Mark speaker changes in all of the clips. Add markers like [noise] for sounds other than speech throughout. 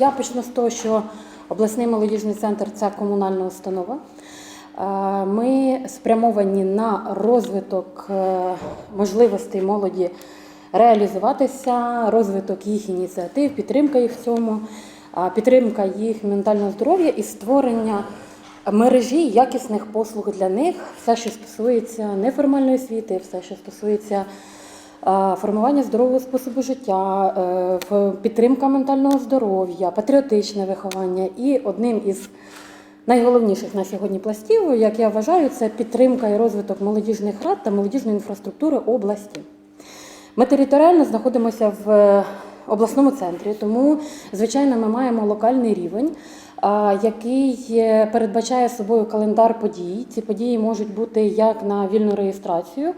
Speaker 1: Я почну з того, що обласний молодіжний центр це комунальна установа. Е, Ми спрямовані на розвиток е, можливостей молоді реалізуватися, розвиток їх ініціатив, підтримка їх в цьому, підтримка їх ментального здоров'я і створення мережі якісних послуг для них, все, що стосується неформальної освіти, все, що стосується формування здорового способу життя, е, підтримка ментального здоров'я, патріотичне виховання. І одним із найголовніших на сьогодні пластів, як я вважаю, це підтримка і розвиток молодіжних рад та молодіжної інфраструктури області. Ми територіально знаходимося в е, обласному центрі, тому, звичайно, ми маємо локальний рівень, який е, передбачає собою календар подій. Ці події можуть бути як на вільну реєстрацію, е,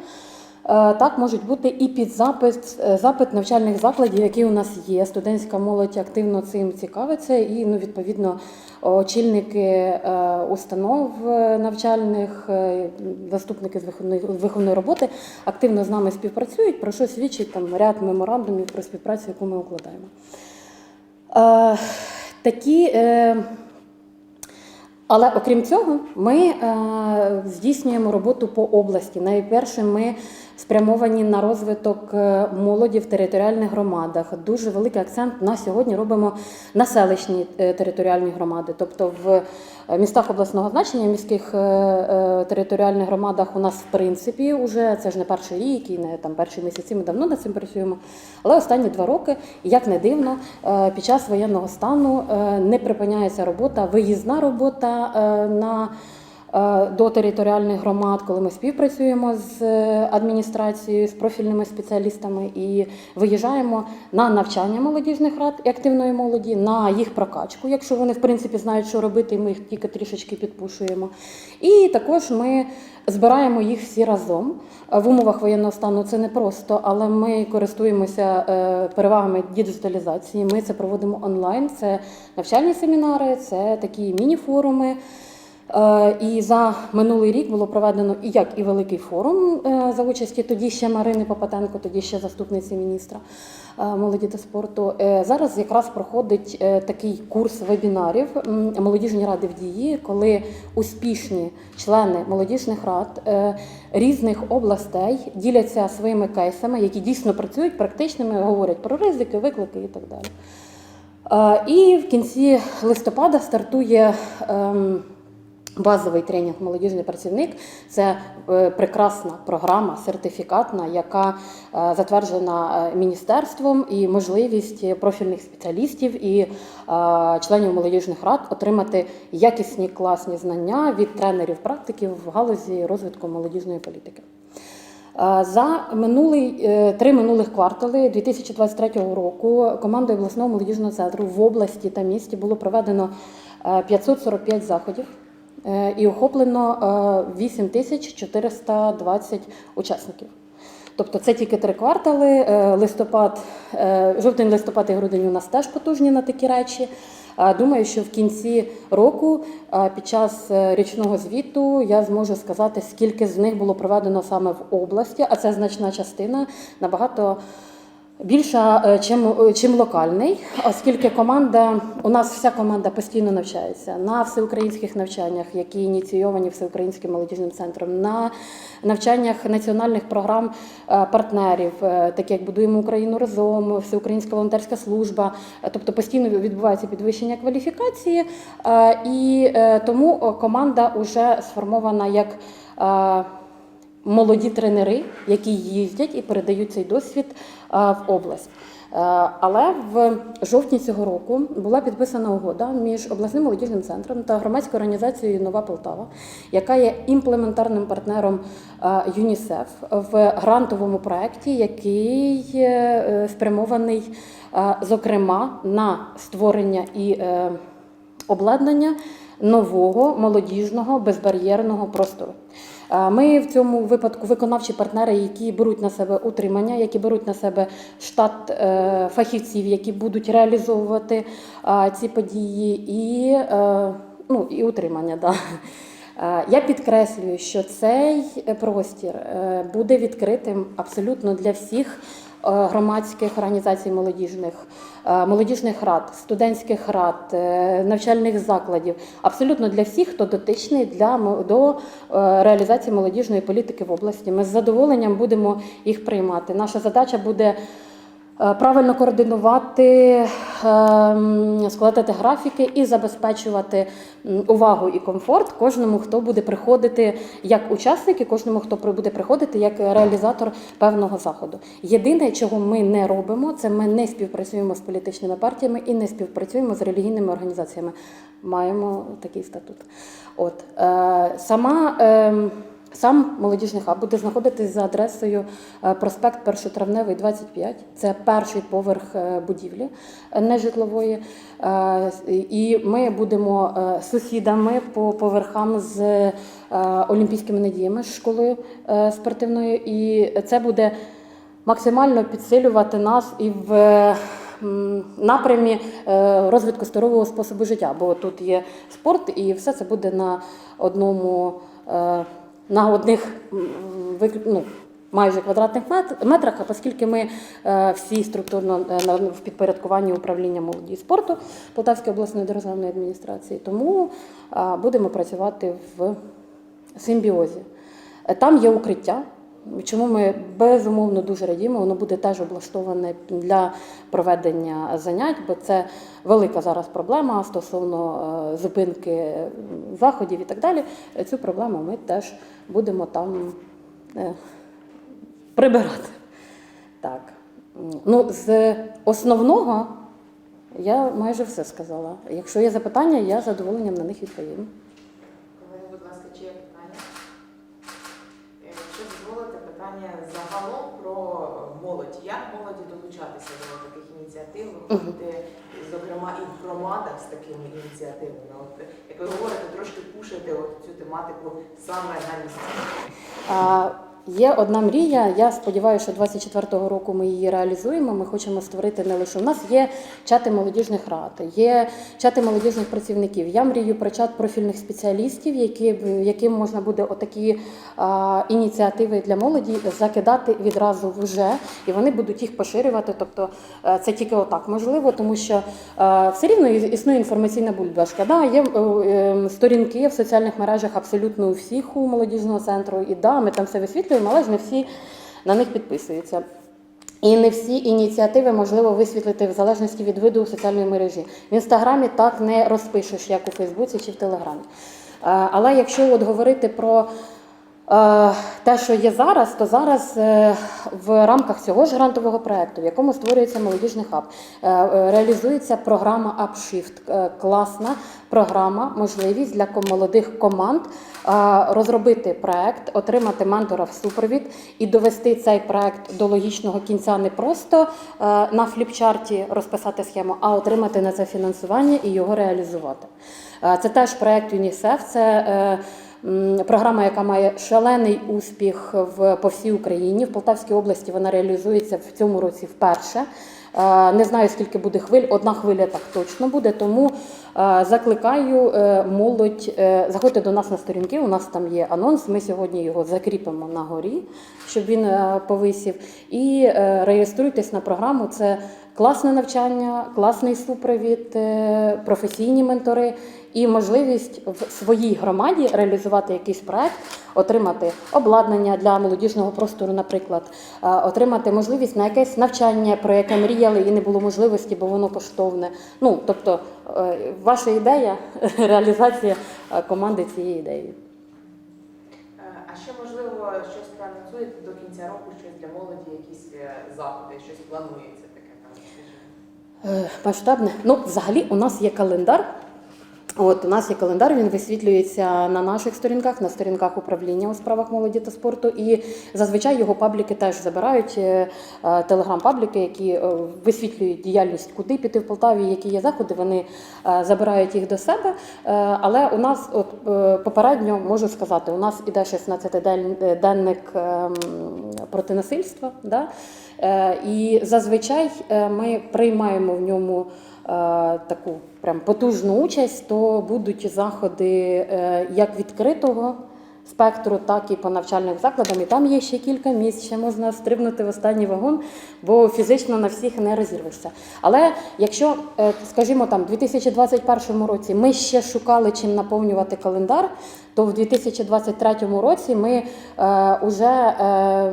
Speaker 1: так можуть бути і під запит, е, запит навчальних закладів, які у нас є. Студентська молодь активно цим цікавиться, і ну, відповідно очільники е, установ е, навчальних, е, заступники з виховної, виховної роботи активно з нами співпрацюють, про що свідчить там ряд меморандумів про співпрацю, яку ми укладаємо. Е, такі, е, але окрім цього, ми е, здійснюємо роботу по області. Найперше, ми спрямовані на розвиток е, молоді в територіальних громадах. Дуже великий акцент на сьогодні робимо на селищні е, територіальні громади. Тобто в е, містах обласного значення, міських е, е, територіальних громадах у нас в принципі вже це ж не перший рік і не там перші місяці. Ми давно над цим працюємо. Але останні два роки, як не дивно, під час воєнного стану не припиняється робота, виїзна робота на до територіальних громад, коли ми співпрацюємо з е, адміністрацією, з профільними спеціалістами і виїжджаємо на навчання молодіжних рад і активної молоді, на їх прокачку, якщо вони в принципі знають, що робити, і ми їх тільки трішечки підпушуємо. І також ми збираємо їх всі разом. Е, В умовах воєнного стану це не просто, але ми користуємося е, перевагами діджиталізації. Ми це проводимо онлайн. Це навчальні семінари, це такі міні-форуми. Е, І за минулий рік було проведено і як і великий форум е, за участі тоді ще Марини Попатенко, тоді ще заступниці міністра е, молоді та спорту. Зараз якраз проходить такий курс вебінарів молодіжні ради в дії, коли успішні члени молодіжних рад різних областей діляться своїми кейсами, які дійсно працюють практичними, говорять про ризики, виклики і так далі. І в кінці листопада стартує. Базовий тренінг молодіжний працівник це е, прекрасна програма, сертифікатна, яка е, затверджена е, міністерством і можливість профільних спеціалістів і членів молодіжних рад отримати якісні класні знання від тренерів практиків в галузі розвитку молодіжної політики. За минулий три минулих квартали 2023 року командою обласного молодіжного центру в області та місті було проведено е, 545 заходів і охоплено е, 8420 учасників. Тобто це тільки три квартали. е, Листопад, е, жовтень, листопад і грудень у нас теж потужні на такі речі. Е, Думаю, що в кінці року, е, під час е, річного звіту, я зможу сказати, скільки з них було проведено саме в області, а це значна частина набагато більша, е, чим, е, чим локальний, оскільки команда, у нас вся команда постійно навчається на всеукраїнських навчаннях, які ініційовані всеукраїнським молодіжним центром, на навчаннях національних програм е, партнерів, такі як будуємо Україну разом, всеукраїнська волонтерська служба. Тобто постійно відбувається підвищення кваліфікації, і тому команда вже сформована як. Молоді тренери, які їздять і передають цей досвід в область. Але в жовтні цього року була підписана угода між обласним молодіжним центром та громадською організацією Нова Полтава, яка є імплементарним партнером ЮНІСЕФ в грантовому проєкті, який е, спрямований, зокрема, на створення і е, обладнання нового молодіжного безбар'єрного простору. Ми в цьому випадку виконавчі партнери, які беруть на себе утримання, які беруть на себе штат е, фахівців, які будуть реалізовувати ці події, і, е, ну, і утримання. Да. Я підкреслюю, що цей простір е, буде відкритим абсолютно для всіх громадських організацій молодіжних, е, молодіжних рад, студентських рад, е, навчальних закладів, абсолютно для всіх, хто дотичний для до е, реалізації молодіжної політики в області. Ми з задоволенням будемо їх приймати. Наша задача буде. Е, Правильно координувати, складати графіки і забезпечувати увагу і комфорт кожному, хто буде приходити як учасник, і кожному, хто буде приходити як реалізатор певного заходу. Єдине, чого ми не робимо, це ми не співпрацюємо з політичними партіями і не співпрацюємо з релігійними організаціями. Маємо такий статут. От е, сама. ем, Сам молодіжний хаб буде знаходитись за адресою е, проспект Першотравневий, 25. Це перший поверх е, будівлі е, нежитлової. І ми будемо сусідами по поверхам з Олімпійськими надіями школою спортивною. І це буде максимально підсилювати нас і в напрямі розвитку здорового способу життя. Бо тут є спорт, і все це буде на одному. На одних ну, майже квадратних метрах, оскільки ми е, всі структурно е, в підпорядкуванні управління молоді і спорту Полтавської обласної державної адміністрації, тому е, будемо працювати в симбіозі. Там є укриття. Чому ми безумовно дуже радіємо, воно буде теж облаштоване для проведення занять, бо це велика зараз проблема стосовно е, зупинки е, заходів і так далі. Цю проблему ми теж будемо там е, прибирати. Так. Ну, з основного я майже все сказала. Якщо є запитання, я задоволенням на них відповім.
Speaker 2: Колеги, будь ласка, чи є питання? Е, Якщо дозволите, питання загалом про молодь. Як молоді долучатися до таких ініціатив, виходити, зокрема, і в громадах з такими ініціативами? От, як ви говорите, трошки пушити от цю тематику саме на місці.
Speaker 1: А, Є одна мрія. Я сподіваюся, що 24-го року ми її реалізуємо. Ми хочемо створити не лише у нас є чати молодіжних рад, є чати молодіжних працівників. Я мрію про чат профільних спеціалістів, які яким можна буде отакі а, ініціативи для молоді закидати відразу вже, і вони будуть їх поширювати. Тобто е, це тільки отак можливо, тому що е, все рівно існує інформаційна бульбашка. Да, є е, е, сторінки в соціальних мережах абсолютно у всіх у молодіжного центру. І да, ми там все висвітлюємо, але ж не всі на них підписуються. І не всі ініціативи можливо висвітлити в залежності від виду у соціальної мережі. В інстаграмі так не розпишеш, як у Фейсбуці чи в Телеграмі. Е, Але якщо от говорити про те, що є зараз, то зараз е, в рамках цього ж грантового проекту, в якому створюється молодіжний хаб, е, е, реалізується програма Upshift. Е, Класна програма, можливість для молодих команд е, розробити проект, отримати ментора в супровід і довести цей проект до логічного кінця не просто е, на фліпчарті розписати схему, а отримати на це фінансування і його реалізувати. Е, Це теж проект ЮНІСЕФ. Це е, програма, яка має шалений успіх в по всій Україні. В Полтавській області вона реалізується в цьому році вперше. Не знаю, скільки буде хвиль. Одна хвиля так точно буде. Тому закликаю е, молодь е, заходьте до нас на сторінки. У нас там є анонс. Ми сьогодні його закріпимо на горі, щоб він е, повисів. І реєструйтесь на програму. Це класне навчання, класний супровід, е, професійні ментори і можливість в своїй громаді реалізувати якийсь проект, отримати обладнання для молодіжного простору, наприклад, е, отримати можливість на якесь навчання, про яке мріяли і не було можливості, бо воно коштовне. Ну тобто, е, ваша ідея, [laughs] реалізація команди цієї ідеї.
Speaker 2: А ще можливо щось проанонсуєте до кінця року, щось для молоді, якісь заходи, щось планується таке там. скажімо.
Speaker 1: Е, Масштабне. Ну, взагалі, у нас є календар. От у нас є календар, він висвітлюється на наших сторінках, на сторінках управління у справах молоді та спорту. І зазвичай його пабліки теж забирають е, е, телеграм-пабліки, які е, висвітлюють діяльність, куди піти в Полтаві, які є заходи. Вони е, забирають їх до себе. Е, Але у нас, от е, попередньо можу сказати, у нас іде 16-денник ем, проти насильства. Да? Е, І зазвичай е, ми приймаємо в ньому е, таку прям потужну участь, то будуть заходи як відкритого спектру, так і по навчальних закладам. І там є ще кілька місць, ще можна стрибнути в останній вагон, бо фізично на всіх не розірвешся. Але якщо, е, скажімо, там, у 2021 році ми ще шукали чим наповнювати календар, то в 2023 році ми е, уже е,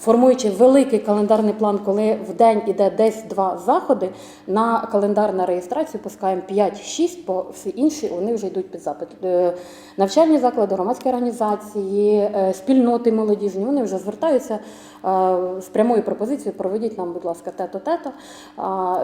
Speaker 1: формуючи великий календарний план, коли в день іде десь два заходи, на календар на реєстрацію пускаємо 5-6, бо всі інші вони вже йдуть під запит. Навчальні заклади, громадські організації, е, спільноти молодіжні, вони вже звертаються е, з прямою пропозицією, проведіть нам, будь ласка, тето тето.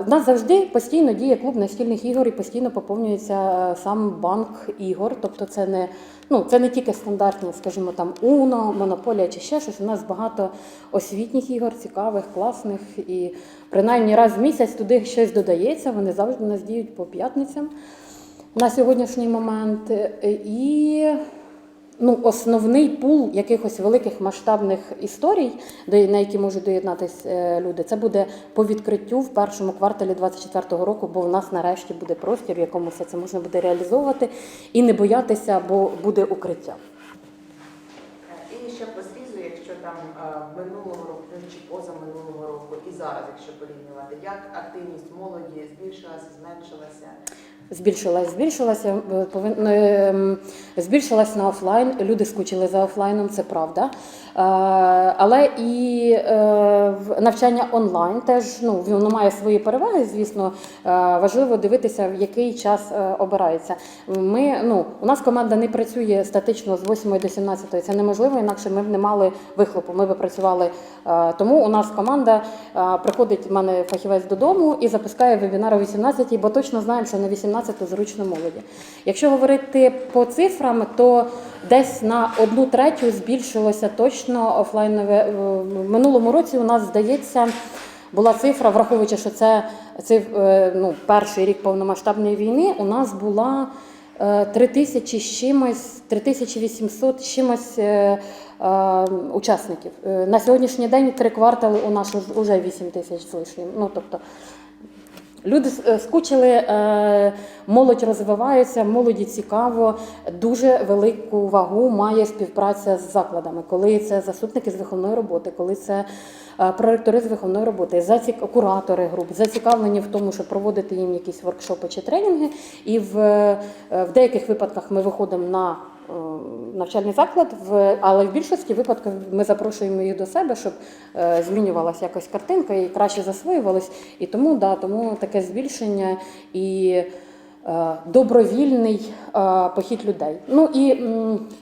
Speaker 1: У нас завжди постійно діє клуб настільних ігор і постійно поповнюється е, сам банк ігор. Тобто це не, ну, це не тільки стандартні, скажімо, там Уно, Монополія чи ще щось. У нас багато освітніх ігор, цікавих, класних. І принаймні раз в місяць туди щось додається. Вони завжди у нас діють по п'ятницям на сьогоднішній момент. Е, І ну, основний пул якихось великих масштабних історій, на які можуть доєднатись е, люди, це буде по відкриттю в першому кварталі 2024 року, бо в нас нарешті буде простір, в якому все це можна буде реалізовувати і не боятися, бо буде укриття.
Speaker 2: І ще по зрізу, якщо там е, минулого року ну, чи поза минулого року, і зараз, якщо порівнювати, як активність молоді збільшилася, зменшилася?
Speaker 1: Збільшилась, збільшилася, е, е, збільшилась на офлайн. Люди скучили за офлайном, це правда. Е, Але і навчання онлайн теж ну, воно має свої переваги. Звісно, важливо дивитися, в який час обирається. Ми, ну, у нас команда не працює статично з 8 до 17. Це неможливо, інакше ми б не мали вихлопу. Ми б працювали. Тому у нас команда приходить в мене фахівець додому і запускає вебінар о 18, бо точно знаємо, що на 18 зручно молоді. Якщо говорити по цифрам, то десь на одну третю збільшилося точно офлайнове. е, В минулому році у нас здається. Була цифра, враховуючи, що це, це е, ну, перший рік повномасштабної війни, у нас була е, 3 тисячі з чимось, 3800 з чимось е, е, учасників. Е, На сьогоднішній день три квартали у нас вже 8 тисяч з лишнім. Ну, тобто, Люди е, скучили, е, молодь розвивається, молоді цікаво. Дуже велику вагу має співпраця з закладами, коли це заступники з виховної роботи, коли це проректори з виховної роботи, куратори груп, зацікавлені в тому, щоб проводити їм якісь воркшопи чи тренінги. І в, е, в деяких випадках ми виходимо на е, навчальний заклад, але в більшості випадків ми запрошуємо їх до себе, щоб е, змінювалася якось картинка і краще засвоювалось. І тому, да, тому таке збільшення і е, добровільний е, похід людей. Ну і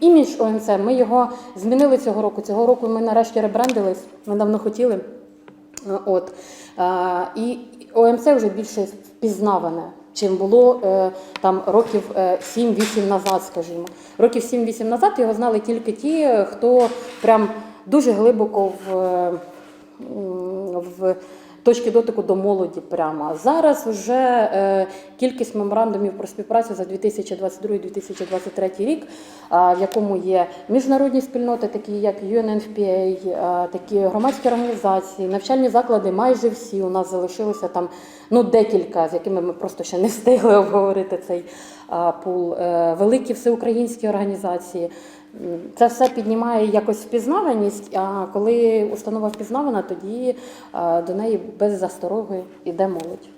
Speaker 1: імідж ОНЦ, ми його змінили цього року. Цього року ми нарешті ребрендились, ми давно хотіли. Е, От. Е, І ОМЦ вже більше впізнаване, чим було е, там років е, 7-8 назад, скажімо. Років 7-8 назад його знали тільки ті, е, хто прям дуже глибоко в, е, в точки дотику до молоді. Прямо. Зараз вже е, кількість меморандумів про співпрацю за 2022-2023 рік, а, в якому є міжнародні спільноти, такі як UNFPA, а, такі громадські організації, навчальні заклади, майже всі у нас залишилися там ну, декілька, з якими ми просто ще не встигли обговорити цей а, пул. Е, Великі всеукраїнські організації. Це все піднімає якось впізнаваність, а коли установа впізнавана, тоді до неї без застороги йде молодь.